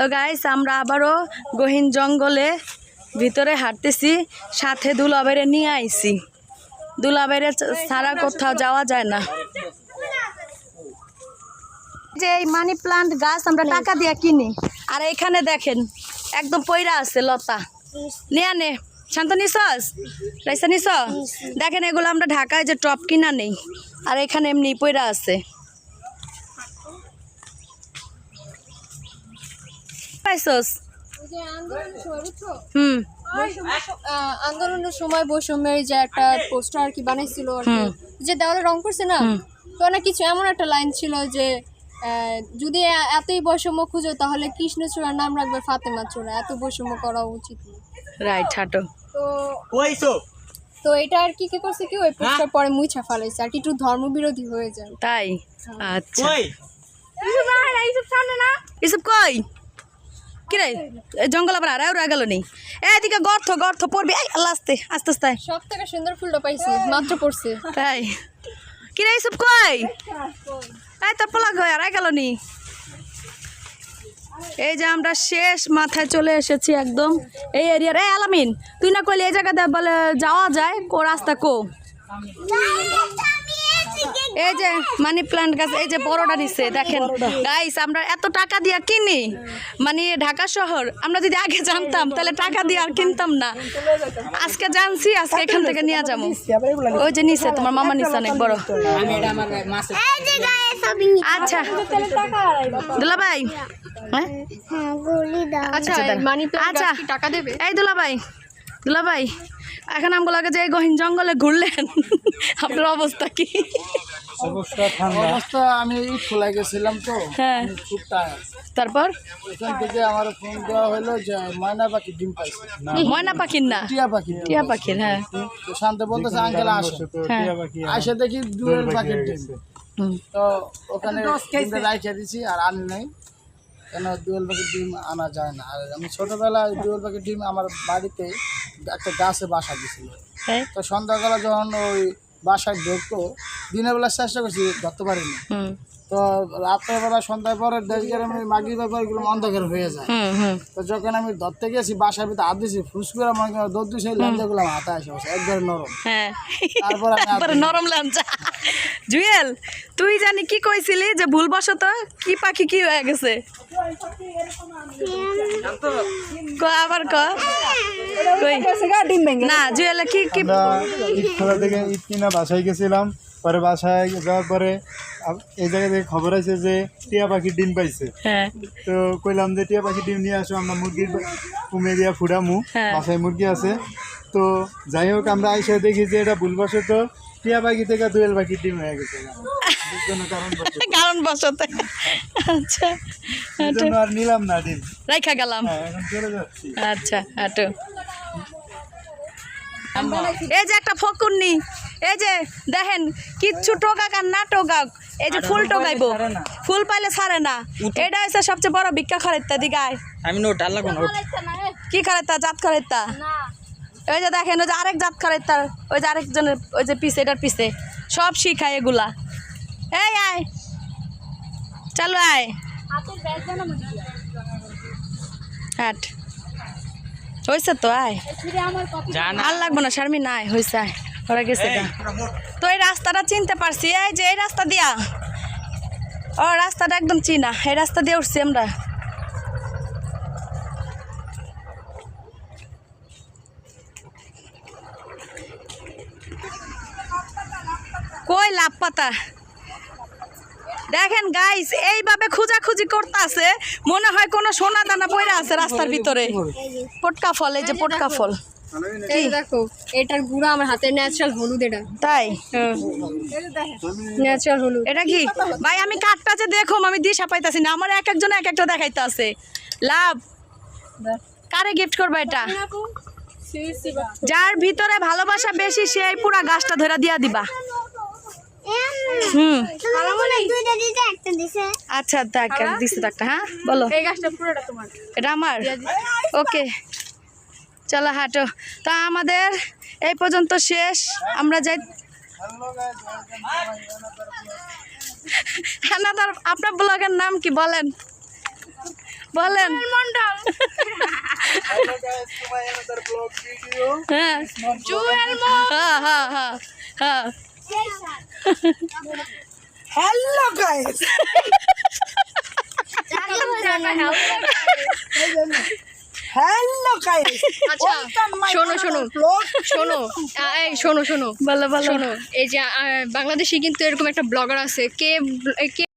তো গাইস আমরা আবারও গহীন জঙ্গলে ভিতরে হাঁটতেছি, সাথে দুলাবেরে নিয়ে আইছি। দুলাবেরে ছাড়া কোথাও যাওয়া যায় না। যে এই মানি প্লান্ট গাছ আমরা টাকা দিয়ে কিনি, আর এখানে দেখেন, একদম পয়রা আছে লতা। নিয়ে নে শান্ত নিছস? রাইসা নিছ দেখেন এগুলো আমরা ঢাকায় যে টপ কিনা নেই, আর এখানে এমনি পয়রা আছে। পাইছস? আন্দোলনের সময় হুম। আন্দোলনের সময় বৈষম্যের যে একটা পোস্টার আর কি বানাইছিল আর কি, যে দেওয়ালে রং করছে না? তো না কিছু এমন একটা লাইন ছিল যে আহ, যদি এতই বৈষম্য খুঁজো তাহলে কৃষ্ণচূড়ার নাম রাখবে ফাতেমা চূড়া এত বৈষম্য করা উচিত না। রাইট হাঁটো তো তো এটা আর কি কি করছে কি? ওই পোস্টার পরে মুছা ফালাইছে আর কি একটু ধর্মবিরোধী হয়ে যায়। তাই? আচ্ছা। কই? এসব কই? কি রে এ জঙ্গল আবার আর আর গেল নেই এদিকে গর্থ গর্থ পড়বি। এই আল্লাহ আস্তে আস্তে আস্তে সব থেকে সুন্দর ফুলটা পাইছি মাত্র পড়ছে। তাই। কি রে এসব কই? এই তোর পোলা কই আর গেল নি? এই যে আমরা শেষ মাথায় চলে এসেছি একদম। এই এরিয়ার এই আলামিন তুই না কইলি এই জায়গাতে বলে যাওয়া যায় কো রাস্তা কো? এই যে মানি প্লান্ট গাছ এই যে বড়টা নিচ্ছে দেখেন। গাইস আমরা এত টাকা দিয়া কিনি? মানে ঢাকা শহর আমরা যদি আগে জানতাম তাহলে টাকা দিয়ে আর কিনতাম না। আজকে জানছি আজকে এখান থেকে নিয়ে যাব। ওই যে নিচে তোমার মামা নিচে অনেক বড়। আচ্ছা। দুলা ভাই হ্যাঁ আচ্ছা আচ্ছা, প্ল্যান্ট। টাকা দেবে? এই দুলা ভাই দুলা ভাই এখন আমগুলোকে যে এই গহীন জঙ্গলে ঘুরলেন আপনার অবস্থা কি? অবস্থা আমি খোলা গেছিলাম তো। হ্যাঁ। আমি তারপর? ওখান থেকে আমার ফোন দেওয়া হলো যে ময়না পাখি ডিম পাইছে। ময়না পাখির না? টিয়া পাখি টিয়া পাখির হ্যাঁ। তো শান্তি বলতেছে আঙ্কেল আসে। হ্যাঁ। আসে দেখি দুয়ের পাখির ডিম। তো ওখানে রাইখে দিছি আর আনি নাই। কেন দুয়েল পাখির ডিম আনা যায় না? আর আমি ছোটবেলায় দুয়েল পাখির ডিম আমার বাড়িতে একটা গাছে বাসা দিছিল। হ্যাঁ। তো সন্ধ্যাবেলা যখন ওই বাসায় ঢুকতো দিনের বেলা চেষ্টা করছি ধরতে পারিনি। তো রাতের বেলা সন্ধ্যার পরে দেশ গ্রামে মাগির ব্যাপার এগুলো অন্ধকার হয়ে যায়। তো যখন আমি ধরতে গেছি বাসার ভিতরে হাত দিয়েছি ফুসকুরা মনে দৌড় দিয়েছি আমার হাতে আসে বসে একবার নরম। হ্যাঁ। তারপর তারপরে নরম লাঞ্চা জুয়েল তুই জানি কি কইছিলি যে ভুলবশত কি পাখি কি হয়ে গেছে? ক আবার ক। না জুয়েল কি কি আমরা থেকে ঈদ কিনা বাসায় গেছিলাম পরে বাসায় যাওয়ার পরে এই জায়গা থেকে খবর আছে যে টিয়া পাখি ডিম পাইছে। হ্যাঁ। তো কইলাম যে টিয়া পাখি ডিম নিয়ে আসো আমরা মুরগির কুমে দিয়া ফুডামু হ্যাঁ। বাসায় মুরগি আছে। তো যাই হোক আমরা আইসা দেখি যে এটা ভুলবশত টিয়া পাখি থেকে দোয়েল পাখির ডিম হয়ে গেছে। কারণ কারণ বসতে আচ্ছা আর নিলাম না ডিম। রাইখা গেলাম। হ্যাঁ এখন চলে যাচ্ছি। আচ্ছা হাঁটো। এই যে একটা ফকুন্নি এই যে দেখেন কিচ্ছু টোকাক আর না টোকাক। এই যে ফুল টোকাইবো। ফুল পাইলে ছাড়ে না। এটা হচ্ছে সবচেয়ে বড় ভিক্ষা খরিদ্দা দিগায় আমি নোট নোট? কি খরিদ্দা জাত খরিদ্দা ওই যে দেখেন ওই যে আরেক জাত খরিদ্দা ওই যে আরেকজনের ওই যে পিছে এটার পিছে। সব শিখায় এগুলা। এই আয়। চলো আয়। হাট। হয়েছে তো আয়। আর লাগবো না শারমি নাই হয়েছে আয়। ওরা গেছে তো এই রাস্তাটা চিনতে পারছি এই যে এই রাস্তা দিয়া। ও রাস্তাটা একদম চিনা এই রাস্তা দিয়ে উঠছি আমরা। কই লাভ পাতা? দেখেন গাইস এইভাবে খুঁজাখুঁজি করতেছে মনে হয় কোনো সোনা দানা পড়ে আছে রাস্তার ভিতরে। পটকা ফল এই যে পটকা ফল। দেখো এটার গুঁড়া আমার হাতে ন্যাচারাল হলুদ এটা। তাই? ন্যাচারাল হলুদ। এটা কি? ভাই আমি কাঠটা যে দেখো আমি দিশা পাইতাছি না। আমার এক একজন এক একটা দেখাইতে আছে লাভ কারে গিফট করবে এটা? যার ভিতরে ভালোবাসা বেশি সেই পুরা গাছটা ধরে দিয়া দিবা। হুম। আচ্ছা দেখ দিছে একটা হ্যাঁ? বলো। এই গাছটা পুরোটা তোমার। এটা আমার? ওকে। চলো হাঁটো। তা আমাদের এই পর্যন্ত শেষ। আমরা যাই হ্যাঁ না তার আপনার ব্লগের নাম কি বলেন? বলেন। Hello হ্যাঁ হ্যাঁ হ্যাঁ হ্যাঁ হ্যাঁ হ্যালো শোনো শোনো শোনো এই শোনো শোনো বলো বলো শোনো এই যে বাংলাদেশে কিন্তু এরকম একটা ব্লগার আছে, কে কে